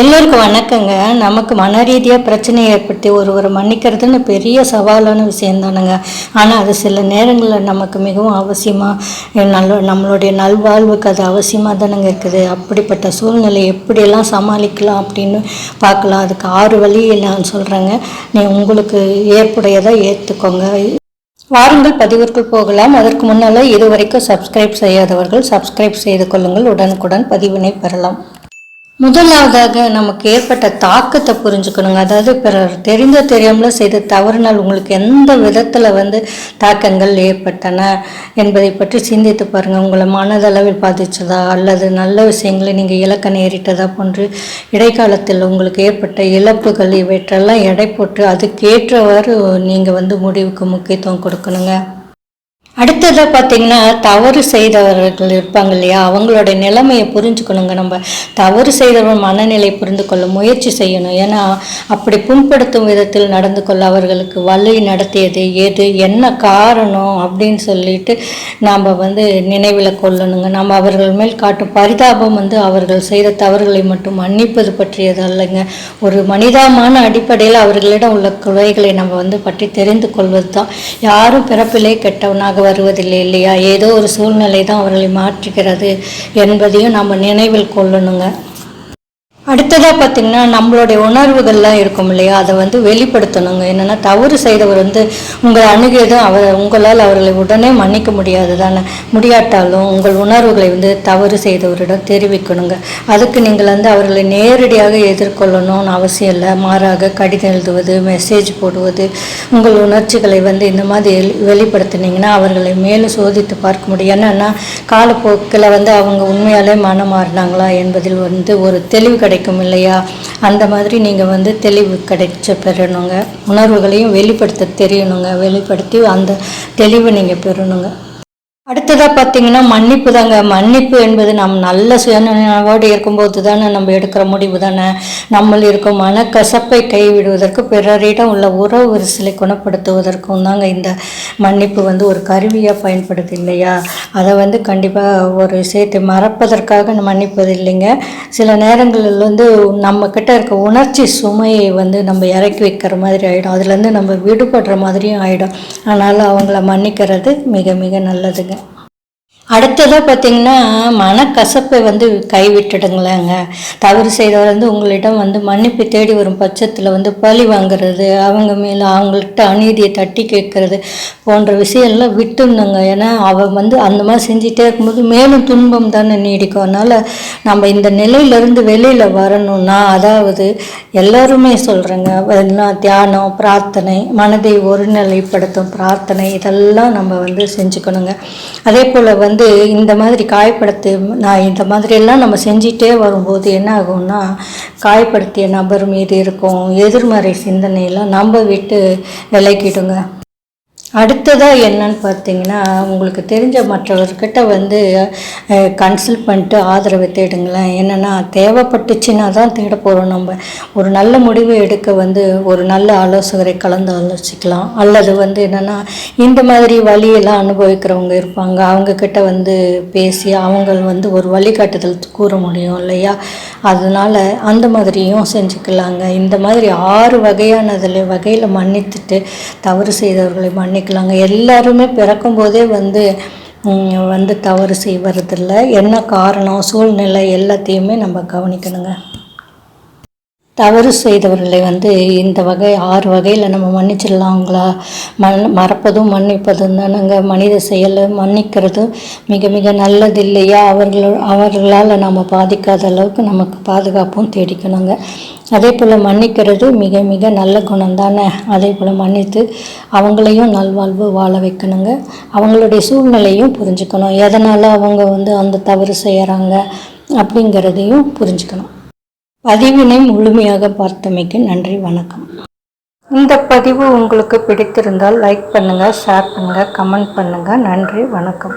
எல்லோருக்கும் வணக்கங்க. நமக்கு மன ரீதியாக பிரச்சனை ஏற்படுத்தி ஒருவரை மன்னிக்கிறதுன்னு பெரிய சவாலான விஷயந்தானுங்க ஆனால் அது சில நேரங்களில் நமக்கு மிகவும் அவசியமாக நல்ல நம்மளுடைய நல்வாழ்வுக்கு அது அவசியமாக தானுங்க இருக்குது. அப்படிப்பட்ட சூழ்நிலை எப்படியெல்லாம் சமாளிக்கலாம் அப்படின்னு பார்க்கலாம். அதுக்கு ஆறு வழி நான் சொல்கிறேங்க நீ உங்களுக்கு ஏற்புடையதாக ஏற்றுக்கோங்க வாருங்கள் பதிவிற்குள் போகலாம். அதற்கு முன்னால் இதுவரைக்கும் சப்ஸ்கிரைப் செய்யாதவர்கள் சப்ஸ்கிரைப் செய்து கொள்ளுங்கள். உடனுக்குடன் பதிவினை பெறலாம். முதலாவதாக நமக்கு ஏற்பட்ட தாக்கத்தை புரிஞ்சுக்கணுங்க. அதாவது பிறர் தெரிந்த தெரியாமல் செய்த தவறுனால் உங்களுக்கு எந்த விதத்தில் வந்து தாக்கங்கள் ஏற்பட்டன என்பதை பற்றி சிந்தித்து பாருங்கள் உங்களை மனதளவில் பாதித்ததா அல்லது நல்ல விஷயங்களை நீங்கள் இலக்க நேரிட்டதா போன்று இடைக்காலத்தில் உங்களுக்கு ஏற்பட்ட இழப்புகள் இவற்றெல்லாம் எடை போட்டு அதுக்கேற்றவாறு நீங்கள் வந்து முடிவுக்கு முக்கியத்துவம் கொடுக்கணுங்க. அடுத்ததாக பார்த்தீங்கன்னா தவறு செய்தவர்கள் இருப்பாங்க இல்லையா? அவங்களோட நிலைமையை புரிஞ்சுக்கணுங்க நம்ம. தவறு செய்தவர் மனநிலை புரிந்து கொள்ள முயற்சி செய்யணும். ஏன்னா அப்படி புண்படுத்தும் விதத்தில் நடந்து கொள்ள அவர்களுக்கு வழி நடத்தியது எது? என்ன காரணம்? அப்படின்னு சொல்லிட்டு நாம் வந்து நினைவில் கொள்ளணுங்க. நம்ம அவர்கள் மேல் காட்டும் பரிதாபம் வந்து அவர்கள் செய்த தவறுகளை மட்டும் மன்னிப்பது பற்றியது அல்லங்க. ஒரு மனிதமான அடிப்படையில் அவர்களிடம் உள்ள குறைகளை நம்ம வந்து பற்றி தெரிந்து கொள்வது தான் யாரும் பிறப்பிலே கெட்டவனாக வருவதில்லை இல்லையா? ஏதோ ஒரு சூழ்நிலை தான் அவர்களை மாற்றுகிறது என்பதையும் நம்ம நினைவில் கொள்ளணுங்க. அடுத்ததாக பார்த்தீங்கன்னா நம்மளுடைய உணர்வுகள்லாம் இருக்கும் இல்லையா? அதை வந்து வெளிப்படுத்தணுங்க. என்னென்னா தவறு செய்தவர் வந்து உங்களை அணுகியதும் அவர் உங்களால் அவர்களை உடனே மன்னிக்க முடியாது தானே? முடியாட்டாலும் உங்கள் உணர்வுகளை வந்து தவறு செய்தவரிடம் தெரிவிக்கணுங்க. அதுக்கு நீங்கள் வந்து அவர்களை நேரடியாக எதிர்கொள்ளணும்னு அவசியம் இல்லை. மாறாக கடிதம் எழுதுவது மெசேஜ் போடுவது உங்கள் உணர்ச்சிகளை வந்து இந்த மாதிரி வெளிப்படுத்தினீங்கன்னா அவர்களை மேலும் சோதித்து பார்க்க முடியும். என்னென்னா காலப்போக்கில் வந்து அவங்க உண்மையாலே மனம் மாறினாங்களா என்பதில் வந்து ஒரு தெளிவு கிடைக்கும் இல்லையா? அந்த மாதிரி நீங்கள் வந்து தெளிவு கிடைச்ச பெறணுங்க. உணர்வுகளையும் வெளிப்படுத்த தெரியணுங்க. வெளிப்படுத்தி அந்த தெளிவை நீங்கள் பெறணுங்க. அடுத்ததாக பார்த்தீங்கன்னா மன்னிப்பு தாங்க. மன்னிப்பு என்பது நம் நல்ல சுயநினைவோடு இருக்கும்போது தானே நம்ம எடுக்கிற முடிவு தானே. நம்மள் இருக்கும் மனக்கசப்பை கைவிடுவதற்கு பிறரிடம் உள்ள உறவு விரிசலை குணப்படுத்துவதற்கும் தாங்க இந்த மன்னிப்பு வந்து ஒரு கருவியாக பயன்படுது இல்லையா? அதை வந்து கண்டிப்பாக ஒரு சேர்த்து மறப்பதற்காக மன்னிப்பது இல்லைங்க. சில நேரங்களில் வந்து நம்மக்கிட்ட இருக்க உணர்ச்சி சுமையை வந்து நம்ம இறக்கி வைக்கிற மாதிரி ஆகிடும் அதுலேருந்து நம்ம விடுபடுற மாதிரியும் ஆகிடும் அதனால் அவங்கள மன்னிக்கிறது மிக மிக நல்லதுங்க. அடுத்ததாக பார்த்தீங்கன்னா மனக்கசப்பை வந்து கைவிட்டுடுங்களேங்க. தவறு செய்தவர் வந்து உங்களிடம் வந்து மன்னிப்பு தேடி வரும் பட்சத்தில் வந்து பழி வாங்குறது அவங்க மேலே அவங்கள்ட்ட அநீதியை தட்டி கேட்கறது போன்ற விஷயம்லாம் விட்டுருந்தோங்க ஏன்னா அவன் வந்து அந்த மாதிரி செஞ்சிட்டே இருக்கும்போது மேலும் துன்பம் தானே நீடிக்கும். அதனால் நம்ம இந்த நிலையிலேருந்து வெளியில் வரணும்னா அதாவது எல்லாருமே சொல்கிறேங்க எல்லாம் தியானம் பிரார்த்தனை மனதை ஒருநிலைப்படுத்தும் பிரார்த்தனை இதெல்லாம் நம்ம வந்து செஞ்சுக்கணுங்க. அதே போல் வந்து இந்த மாதிரி காயப்படுத்து நான் இந்த மாதிரியெல்லாம் நம்ம செஞ்சிட்டே வரும்போது என்ன ஆகும்னா காயப்படுத்திய நபர் மீது இருக்கும் எதிர்மறை சிந்தனையெல்லாம் நம்ம விட்டு விலகிடுங்க. அடுத்ததாக என்னன்னு பார்த்தீங்கன்னா உங்களுக்கு தெரிஞ்ச மற்றவர்கிட்ட வந்து கன்சல்ட் பண்ணிட்டு ஆதரவை தேடுங்களேன். என்னென்னா தேவைப்பட்டுச்சுன்னா தான் தேட போகிறோம் நம்ம. ஒரு நல்ல முடிவு எடுக்க வந்து ஒரு நல்ல ஆலோசகரை கலந்து ஆலோசிக்கலாம். அல்லது வந்து என்னென்னா இந்த மாதிரி வழியெல்லாம் அனுபவிக்கிறவங்க இருப்பாங்க. அவங்கக்கிட்ட வந்து பேசி அவங்க வந்து ஒரு வழிகாட்டுதல் கூற முடியும் இல்லையா? அதனால் அந்த மாதிரியும் செஞ்சுக்கலாங்க. இந்த மாதிரி ஆறு வகையானதில் வகையில் மன்னித்துட்டு தவறு செய்தவர்களை பண்ணிக்கலாங்க எல்லாருமே பிறக்கும் போதே வந்து வந்து தவறு செய்வதில்ல. என்ன காரணம் சூழ்நிலை எல்லாத்தையுமே நம்ம கவனிக்கணுங்க. தவறு செய்தவர்களை வந்து இந்த வகை ஆறு வகையில் நம்ம மன்னிச்சிடலாங்களா? மன் மறப்பதும் மன்னிப்பதும் தானுங்க. மனித செயலை மன்னிக்கிறதும் மிக மிக நல்லது இல்லையா? அவர்கள் அவர்களால் நம்ம பாதிக்காத அளவுக்கு நமக்கு பாதுகாப்பும் தேடிக்கணுங்க. அதே போல் மன்னிக்கிறது மிக மிக நல்ல குணம் தானே அதே போல் மன்னித்து அவங்களையும் நல்வாழ்வு வாழ வைக்கணுங்க. அவங்களுடைய சூழ்நிலையும் புரிஞ்சுக்கணும். எதனால் அவங்க வந்து அந்த தவறு செய்கிறாங்க அப்படிங்கிறதையும் புரிஞ்சுக்கணும். பதிவினை முழுமையாக பார்த்தமைக்கு நன்றி வணக்கம். இந்த பதிவு உங்களுக்கு பிடித்திருந்தால் லைக் பண்ணுங்கள் ஷேர் பண்ணுங்கள் கமெண்ட் பண்ணுங்கள் நன்றி வணக்கம்.